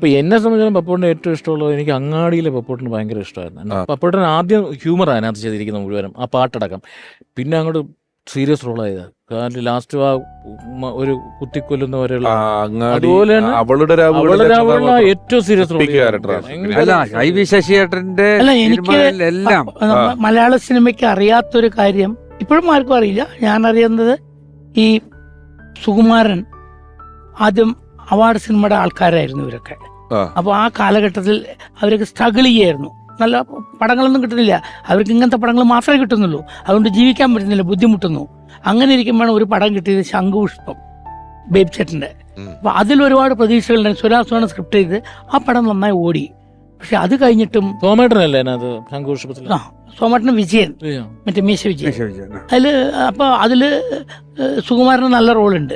ഇപ്പൊ എന്നെ സംബന്ധിച്ചിടത്തോളം പപ്പോട്ടിന് ഏറ്റവും ഇഷ്ടമുള്ളത് എനിക്ക് അങ്ങാടിയിലെ പപ്പോട്ടിന് ഭയങ്കര ഇഷ്ടമായിരുന്നു. പപ്പോട്ടിന് ആദ്യം ഹ്യൂമർ അതിനകത്ത് ചെയ്തിരിക്കുന്നത് മുഴുവനും ആ പാട്ടടക്കം. പിന്നെ അങ്ങോട്ട് സീരിയസ് റോളായത് കാരണം ലാസ്റ്റ് ആ ഒരു കുത്തിക്കൊല്ലുന്ന പോലെയുള്ള അങ്ങാടി അതുപോലെ അവളുടെ. ഏറ്റവും സീരിയസ് റോൾ ശശിയേട്ടന്റെ എല്ലാം എനിക്ക് മലയാള സിനിമയ്ക്ക് അറിയാത്തൊരു കാര്യം ഇപ്പോഴും ആർക്കും അറിയില്ല. ഞാൻ അറിയുന്നത് ഈ സുകുമാരൻ ആദ്യം അവാർഡ് സിനിമയുടെ ആൾക്കാരായിരുന്നു ഇവരൊക്കെ. അപ്പോൾ ആ കാലഘട്ടത്തിൽ അവരൊക്കെ സ്ട്രഗിൾ ചെയ്യായിരുന്നു. നല്ല പടങ്ങളൊന്നും കിട്ടുന്നില്ല. അവർക്ക് ഇങ്ങനത്തെ പടങ്ങൾ മാത്രമേ കിട്ടുന്നുള്ളൂ. അതുകൊണ്ട് ജീവിക്കാൻ പറ്റുന്നില്ല ബുദ്ധിമുട്ടുന്നു. അങ്ങനെ ഇരിക്കുമ്പോഴാണ് ഒരു പടം കിട്ടിയത് ശംഖുപുഷ്പം ബേബ് ചേട്ടന്റെ. അപ്പോൾ അതിൽ ഒരുപാട് പ്രതീക്ഷകളുണ്ടായിരുന്നു സുരാസുരാണ് സ്ക്രിപ്റ്റ് ചെയ്ത് ആ പടം നന്നായി ഓടി. പക്ഷെ അത് കഴിഞ്ഞിട്ടും സോമേട്ടനല്ലേ സോമേട്ടൻ ആ വിജയൻ. മറ്റേ മീശ വിജയൻ. അതിൽ അപ്പൊ അതിൽ സുകുമാരന് നല്ല റോളുണ്ട്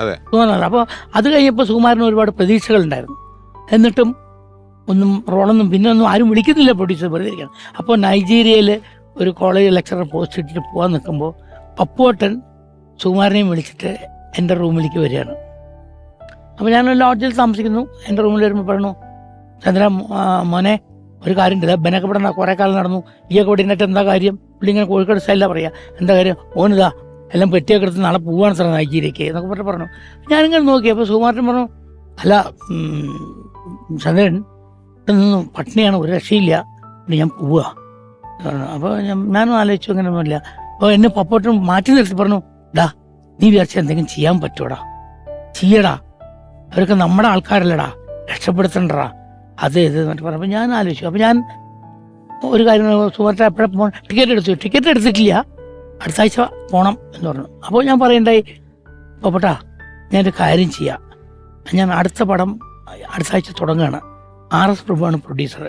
അതെ. സുകുമാരൻ അപ്പൊ അത് കഴിഞ്ഞപ്പോൾ സുകുമാരന് ഒരുപാട് പ്രതീക്ഷകൾ ഉണ്ടായിരുന്നു എന്നിട്ടും ഒന്നും റോളൊന്നും പിന്നെ ഒന്നും ആരും വിളിക്കുന്നില്ല പ്രൊഡ്യൂസർ വെറുതെ ഇരിക്കണം അപ്പോൾ നൈജീരിയയിൽ ഒരു കോളേജ് ലെക്ചറർ പോസ്റ്റ് ഇട്ടിട്ട് പോകാൻ നിൽക്കുമ്പോൾ പപ്പുവട്ടൻ സുകുമാരനെയും വിളിച്ചിട്ട് എന്റെ റൂമിലേക്ക് വരികയാണ്. അപ്പോൾ ഞാൻ ലോഡ്ജിൽ താമസിക്കുന്നു. എന്റെ റൂമിൽ വരുമ്പോൾ പറഞ്ഞു ചന്ദ്ര മോനെ ഒരു കാര്യം ഉണ്ട് ബനൊക്കെ ഇവിടെ കുറേ കാലം നടന്നു. ഈ ഒക്കെ ഇവിടെ ഇന്നിട്ട് എന്താ കാര്യം? പുള്ളി ഇങ്ങനെ കോഴിക്കോട് സ്റ്റൈലിലാണ് പറയാ. എന്താ കാര്യം? ഓനിതാ എല്ലാം പെട്ടിയൊക്കെ എടുത്ത് നാളെ പോവാണ് സാർ നൈജീരിയക്ക് എന്നൊക്കെ പറഞ്ഞു പറഞ്ഞു. ഞാനിങ്ങനെ നോക്കി. അപ്പോൾ സുകുമാരൻ പറഞ്ഞു അല്ല ചന്ദ്രൻ ഇവിടെ പട്ടിണിയാണ് ഒരു രക്ഷയില്ല. ഇവിടെ ഞാൻ പോവുക. അപ്പോൾ ഞാൻ ഞാനും ആലോചിച്ചു അങ്ങനെ ഒന്നുമില്ല. അപ്പോൾ എന്നെ പപ്പോട്ടും മാറ്റി നിർത്തി പറഞ്ഞു ഡാ നീ വിചാരിച്ച എന്തെങ്കിലും ചെയ്യാൻ പറ്റൂടാ ചെയ്യടാ. അവരൊക്കെ നമ്മുടെ ആൾക്കാരല്ലടാ. രക്ഷപ്പെടുത്തണ്ടടാ. അത് ഇത് എന്നിട്ട് പറഞ്ഞപ്പോൾ ഞാൻ ആലോചിച്ചു. അപ്പോൾ ഞാൻ ഒരു കാര്യം സുഹൃത്തെ എപ്പോഴും പോകണം ടിക്കറ്റ് എടുത്തു. ടിക്കറ്റ് എടുത്തിട്ടില്ല. അടുത്ത ആഴ്ച പോകണം എന്ന് പറഞ്ഞു. അപ്പോൾ ഞാൻ പറയണ്ടായി പപ്പട്ടാ ഞാനൊരു കാര്യം ചെയ്യാം. ഞാൻ അടുത്ത പടം അടുത്ത ആഴ്ച തുടങ്ങുകയാണ്. ആർ എസ് പ്രഭുവാണ് പ്രൊഡ്യൂസർ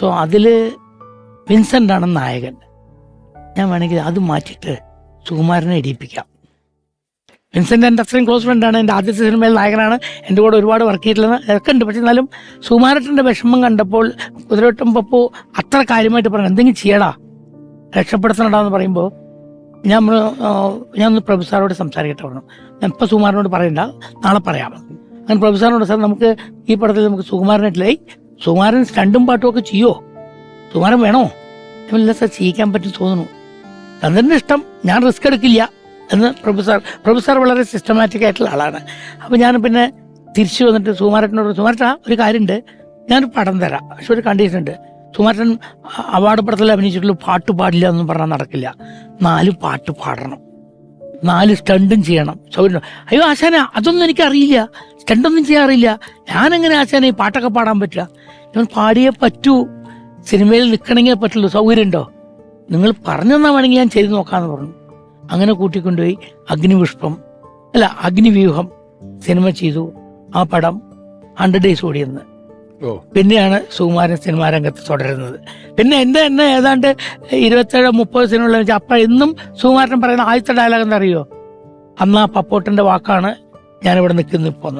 സോ അതിൽ വിൻസെന്റ് ആണ് നായകൻ. ഞാൻ വേണമെങ്കിൽ അത് മാറ്റിയിട്ട് സുകുമാരനെ ഇടിയിപ്പിക്കാം വിൻസെന്റ് എന്റെ അത്രയും ക്ലോസ് ഫ്രണ്ടാണ് എന്റെ ആദ്യത്തെ സിനിമയിൽ നായകനാണ്. എന്റെ കൂടെ ഒരുപാട് വർക്ക് ചെയ്തിട്ടുള്ളത് ഒക്കെ ഉണ്ട് പക്ഷെ എന്നാലും സുകുമാരട്ടന്റെ വിഷമം കണ്ടപ്പോൾ കുതിരവട്ടം പപ്പു അത്ര കാര്യമായിട്ട് പറഞ്ഞു എന്തെങ്കിലും ചെയ്യടാ? രക്ഷപ്പെടുത്തണടാ എന്ന് പറയുമ്പോൾ ഞാൻ ഞാൻ ഒന്ന് പ്രൊഫസറോട് സംസാരിക്കട്ടെ പറഞ്ഞു. ഞാൻ ഇപ്പം സുകുമാരനോട് പറയണ്ട നാളെ പറയാം. ഞാൻ പ്രൊഫസറിനോട് സാറിനോട് സാർ നമുക്ക് ഈ പടത്തിൽ നമുക്ക് സുകുമാരനായിട്ടില്ലേ സുകുമാരൻ സ്റ്റണ്ടും പാട്ടും ഒക്കെ ചെയ്യോ? സുകുമാരൻ വേണോ? ഇല്ല സാർ ചെയ്യിക്കാൻ പറ്റും തോന്നുന്നു. ചന്ദ്രന്റെ ഇഷ്ടം ഞാൻ റിസ്ക് എടുക്കില്ല എന്ന് പ്രൊഫസർ പ്രൊഫസർ വളരെ സിസ്റ്റമാറ്റിക് ആയിട്ടുള്ള ആളാണ്. അപ്പോൾ ഞാൻ പിന്നെ തിരിച്ചു വന്നിട്ട് സുകുമാരനോട് സുമാരട്ടാ ഒരു കാര്യമുണ്ട്. ഞാനൊരു പടം തരാം. പക്ഷെ ഒരു കണ്ടീഷൻ ഉണ്ട്. സുകുമാരൻ അവാർഡ് പടത്തിൽ അഭിനയിച്ചിട്ടുള്ള പാട്ട് പാടില്ല എന്ന് പറഞ്ഞാൽ നടക്കില്ല. നാല് പാട്ട് പാടണം. നാല് സ്റ്റണ്ടും ചെയ്യണം. സൗകര്യം. അയ്യോ ആശാന അതൊന്നും എനിക്ക് സ്റ്റണ്ടൊന്നും ചെയ്യാറില്ല. ഞാനെങ്ങനെ ആശാനെ ഈ പാട്ടൊക്കെ പാടാൻ പറ്റുക? ഞാൻ പാടിയേ പറ്റൂ. സിനിമയിൽ നിൽക്കണമെങ്കിൽ പറ്റുള്ളൂ. സൗകര്യം ഉണ്ടോ നിങ്ങൾ പറഞ്ഞെന്നാ വേണമെങ്കിൽ ഞാൻ ചെയ്തു നോക്കാന്ന് പറഞ്ഞു. അങ്ങനെ കൂട്ടിക്കൊണ്ടുപോയി അഗ്നിപുഷ്പം അല്ല അഗ്നിവ്യൂഹം സിനിമ ചെയ്തു. ആ പടം ഹൺഡ്രഡ് ഡേയ്സ് ഓടിയെന്ന്. പിന്നെയാണ് സുകുമാരൻ സിനിമാ രംഗത്ത് തുടരുന്നത്. പിന്നെ എന്റെ തന്നെ ഏതാണ്ട് ഇരുപത്തേഴ് മുപ്പത് സിനിമകളിൽ വെച്ചാൽ അപ്പം എന്നും സുകുമാരൻ പറയുന്ന ആദ്യത്തെ ഡയലോഗ് എന്താ അറിയോ? അന്ന് ആ പപ്പോട്ടന്റെ വാക്കാണ് ഞാനിവിടെ നിൽക്കുന്നു ഇപ്പോൾ